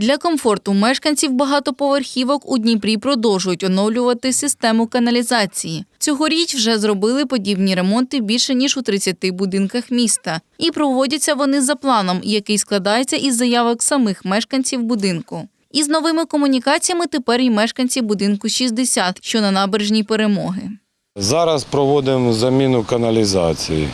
Для комфорту мешканців багатоповерхівок у Дніпрі продовжують оновлювати систему каналізації. Цьогоріч вже зробили подібні ремонти більше ніж у 30 будинках міста. І проводяться вони за планом, який складається із заявок самих мешканців будинку. Із новими комунікаціями тепер і мешканці будинку 60, що на набережній перемоги. Зараз проводимо заміну каналізації.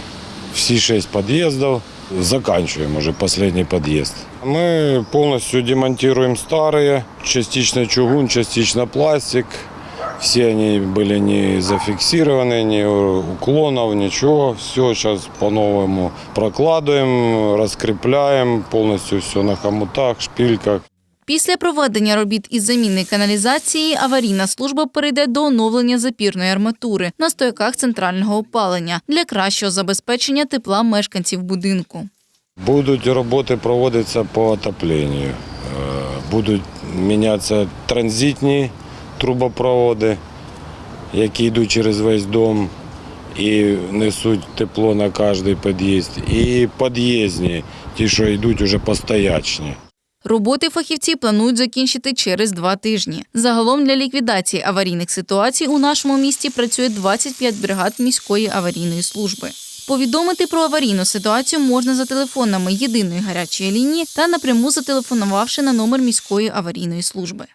Всі шість під'їздів. Заканчиваем уже последний подъезд. Мы полностью демонтируем старые, частично чугун, частично пластик. Все они были не зафиксированы, ни уклонов, ничего. Все сейчас по-новому прокладываем, раскрепляем, полностью все на хомутах, шпильках. Після проведення робіт із заміни каналізації аварійна служба перейде до оновлення запірної арматури на стояках центрального опалення для кращого забезпечення тепла мешканців будинку. Будуть роботи проводитися по отопленню. Е, Будуть мінятися транзитні трубопроводи, які йдуть через весь дом і несуть тепло на кожний під'їзд. І під'їздні, ті, що йдуть уже постоячні. Роботи фахівці планують закінчити через два тижні. Загалом для ліквідації аварійних ситуацій у нашому місті працює 25 бригад міської аварійної служби. Повідомити про аварійну ситуацію можна за телефонами єдиної гарячої лінії та напряму зателефонувавши на номер міської аварійної служби.